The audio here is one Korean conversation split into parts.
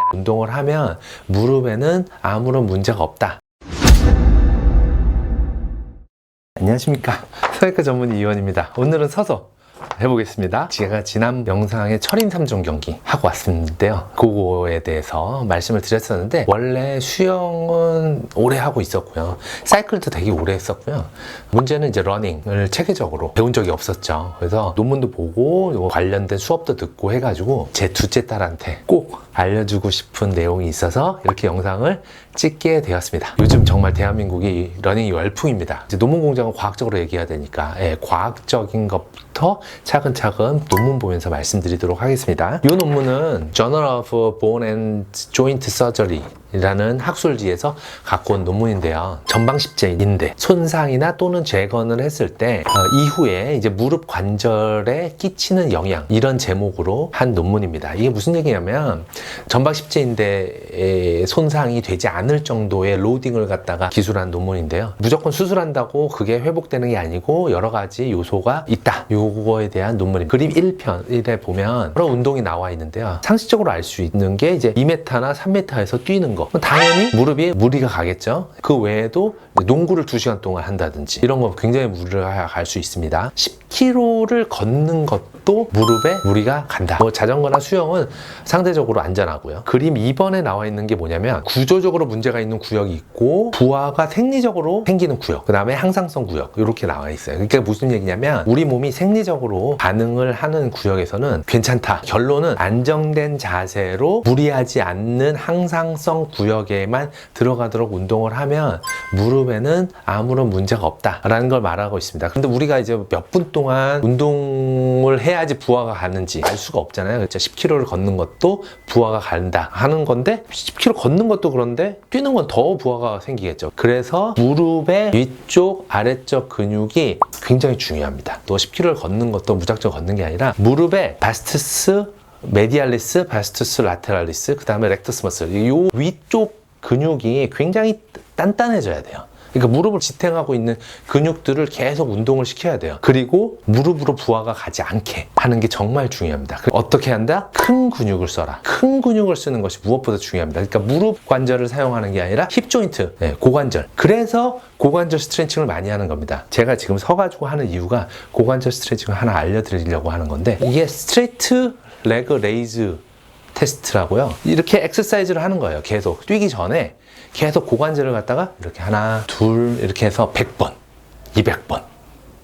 않- 운동을 하면 무릎에는 아무런 문제가 없다. 안녕하십니까. 서외과 전문 이원입니다. 오늘은 서서 해보겠습니다. 제가 지난 영상에 철인 3종 경기 하고 왔는데요. 그거에 대해서 말씀을 드렸었는데 원래 수영은 오래 하고 있었고요. 사이클도 되게 오래 했었고요. 문제는 이제 러닝을 체계적으로 배운 적이 없었죠. 그래서 논문도 보고 뭐 관련된 수업도 듣고 해가지고 제 둘째 딸한테 꼭 알려주고 싶은 내용이 있어서 이렇게 영상을 찍게 되었습니다. 요즘 정말 대한민국이 러닝이 열풍입니다. 이제 논문 공장은 과학적으로 얘기해야 되니까 예, 과학적인 것부터 차근차근 논문 보면서 말씀드리도록 하겠습니다. 이 논문은 Journal of Bone and Joint Surgery 라는 학술지에서 갖고 온 논문인데요. 전방십제인대 손상이나 또는 재건을 했을 때 어, 이후에 이제 무릎 관절에 끼치는 영향 이런 제목으로 한 논문입니다. 이게 무슨 얘기냐면 전방십제인대의 손상이 되지 않을 정도의 로딩을 갖다가 기술한 논문인데요. 무조건 수술한다고 그게 회복되는 게 아니고 여러 가지 요소가 있다. 요거에 대한 논문입니다. 그림 1편에 보면 여러 운동이 나와 있는데요. 상식적으로 알 수 있는 게 이제 2m나 3m에서 뛰는 거. 그럼 당연히 무릎이 무리가 가겠죠. 그 외에도 농구를 2시간 동안 한다든지 이런 거 굉장히 무리가 갈 수 있습니다. 10km를 걷는 것도 무릎에 무리가 간다. 뭐 자전거나 수영은 상대적으로 안전하고요. 그림 2번에 나와 있는 게 뭐냐면 구조적으로 문제가 있는 구역이 있고 부하가 생리적으로 생기는 구역, 그 다음에 항상성 구역 이렇게 나와 있어요. 그러니까 무슨 얘기냐면 우리 몸이 생리적으로 반응을 하는 구역에서는 괜찮다. 결론은 안정된 자세로 무리하지 않는 항상성 구역에만 들어가도록 운동을 하면 무릎에는 아무런 문제가 없다라는 걸 말하고 있습니다. 근데 우리가 이제 몇 분 동안 운동을 해야 지 부하가 가는지 알 수가 없잖아요. 그렇죠? 10km를 걷는 것도 부하가 간다 하는 건데 10km 걷는 것도 그런데 뛰는 건 더 부하가 생기겠죠. 그래서 무릎의 위쪽 아래쪽 근육이 굉장히 중요합니다. 또 10km를 걷는 것도 무작정 걷는 게 아니라 무릎의 바스투스 메디알리스, 바스투스 라테랄리스, 그 다음에 렉터스 머슬 이 위쪽 근육이 굉장히 단단해져야 돼요. 그러니까 무릎을 지탱하고 있는 근육들을 계속 운동을 시켜야 돼요. 그리고 무릎으로 부하가 가지 않게 하는 게 정말 중요합니다. 그 어떻게 한다? 큰 근육을 써라. 큰 근육을 쓰는 것이 무엇보다 중요합니다. 그러니까 무릎 관절을 사용하는 게 아니라 힙 조인트, 네, 고관절. 그래서 고관절 스트레칭을 많이 하는 겁니다. 제가 지금 서가지고 하는 이유가 고관절 스트레칭을 하나 알려드리려고 하는 건데 이게 스트레이트 레그 레이즈 테스트라고요. 이렇게 엑서사이즈를 하는 거예요. 계속 뛰기 전에 계속 고관절을 갖다가 이렇게 하나, 둘 이렇게 해서 100번, 200번.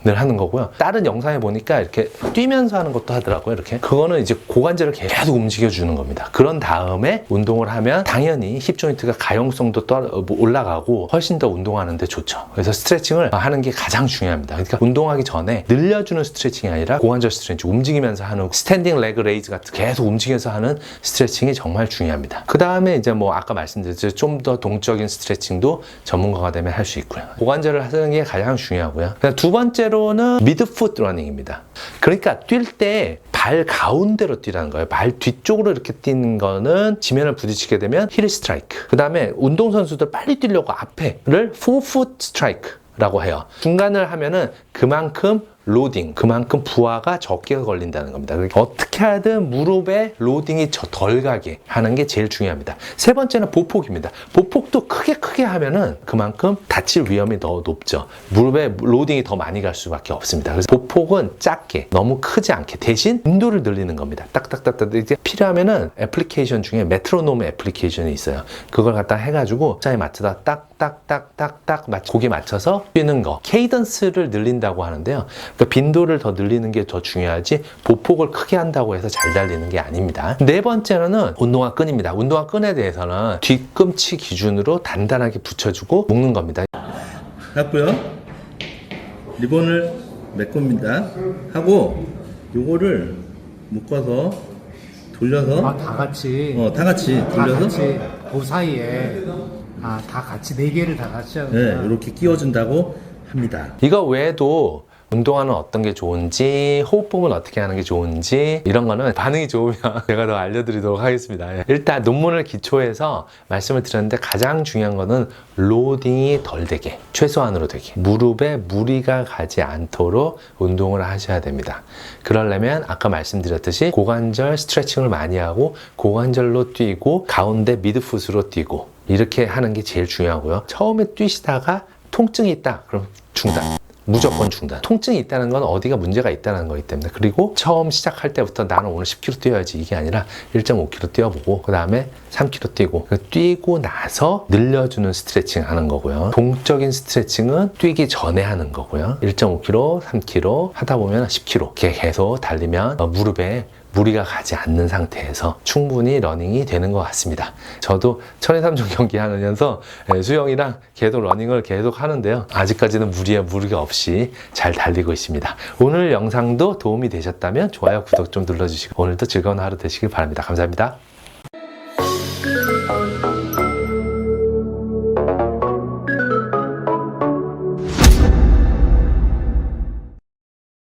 늘 하는 거고요. 다른 영상에 보니까 이렇게 뛰면서 하는 것도 하더라고요. 이렇게 그거는 이제 고관절을 계속 움직여 주는 겁니다. 그런 다음에 운동을 하면 당연히 힙 조인트가 가용성도 떨- 어, 뭐 올라가고 훨씬 더 운동하는데 좋죠. 그래서 스트레칭을 하는 게 가장 중요합니다. 그러니까 운동하기 전에 늘려주는 스트레칭이 아니라 고관절 스트레칭 움직이면서 하는 스탠딩 레그 레이즈 같은 계속 움직여서 하는 스트레칭이 정말 중요합니다. 그 다음에 이제 뭐 아까 말씀드렸죠. 좀 더 동적인 스트레칭도 전문가가 되면 할 수 있고요. 고관절을 하는 게 가장 중요하고요. 두 번째로는 미드풋 러닝입니다. 그러니까 뛸 때 발 가운데로 뛰라는 거예요. 발 뒤쪽으로 이렇게 뛰는 거는 지면을 부딪히게 되면 힐 스트라이크. 그 다음에 운동선수들 빨리 뛰려고 앞에를 포풋 스트라이크. 라고 해요. 중간을 하면은 그만큼 로딩, 그만큼 부하가 적게 걸린다는 겁니다. 그러니까 어떻게 하든 무릎에 로딩이 저- 덜 가게 하는 게 제일 중요합니다. 세 번째는 보폭입니다. 보폭도 크게 크게 하면은 그만큼 다칠 위험이 더 높죠. 무릎에 로딩이 더 많이 갈 수밖에 없습니다. 그래서 보폭은 작게, 너무 크지 않게 대신 빈도를 늘리는 겁니다. 딱딱딱딱 필요하면은 애플리케이션 중에 메트로놈 애플리케이션이 있어요. 그걸 갖다 해가지고 자에 맞춰다 딱딱딱딱딱 맞 곡에 맞춰서 뛰는 거 케이던스를 늘린다고 하는데요. 그러니까 빈도를 더 늘리는 게 더 중요하지 보폭을 크게 한다고 해서 잘 달리는 게 아닙니다. 네 번째로는 운동화 끈입니다. 운동화 끈에 대해서는 뒤꿈치 기준으로 단단하게 붙여주고 묶는 겁니다. 했고요. 리본을 메꿉니다. 하고 요거를 묶어서 돌려서 아, 다 같이. 어, 다 같이 다 돌려서 같이 그 사이에 아, 다 같이 네 개를 다 같이 하는 네. 이렇게 끼워준다고 합니다. 이거 외에도 운동하는 어떤 게 좋은지, 호흡법은 어떻게 하는 게 좋은지, 이런 거는 반응이 좋으면 제가 더 알려드리도록 하겠습니다. 예. 일단 논문을 기초해서 말씀을 드렸는데 가장 중요한 거는 로딩이 덜 되게, 최소한으로 되게, 무릎에 무리가 가지 않도록 운동을 하셔야 됩니다. 그러려면 아까 말씀드렸듯이 고관절 스트레칭을 많이 하고 고관절로 뛰고 가운데 미드풋으로 뛰고 이렇게 하는 게 제일 중요하고요. 처음에 뛰시다가 통증이 있다. 그럼 중단. 무조건 중단. 통증이 있다는 건 어디가 문제가 있다는 거기 때문에. 그리고 처음 시작할 때부터 나는 오늘 10km 뛰어야지 이게 아니라 1.5km 뛰어보고 그 다음에 3km 뛰고 그 뛰고 나서 늘려주는 스트레칭 하는 거고요. 동적인 스트레칭은 뛰기 전에 하는 거고요. 1.5km, 3km 하다 보면 10km 이렇게 계속 달리면 어, 무릎에 무리가 가지 않는 상태에서 충분히 러닝이 되는 것 같습니다. 저도 천의 삼종 경기 하면서 예, 수영이랑 계속 러닝을 계속 하는데요. 아직까지는 무리에 무리가 없이 잘 달리고 있습니다. 오늘 영상도 도움이 되셨다면 좋아요, 구독 좀 눌러주시고 오늘도 즐거운 하루 되시길 바랍니다. 감사합니다.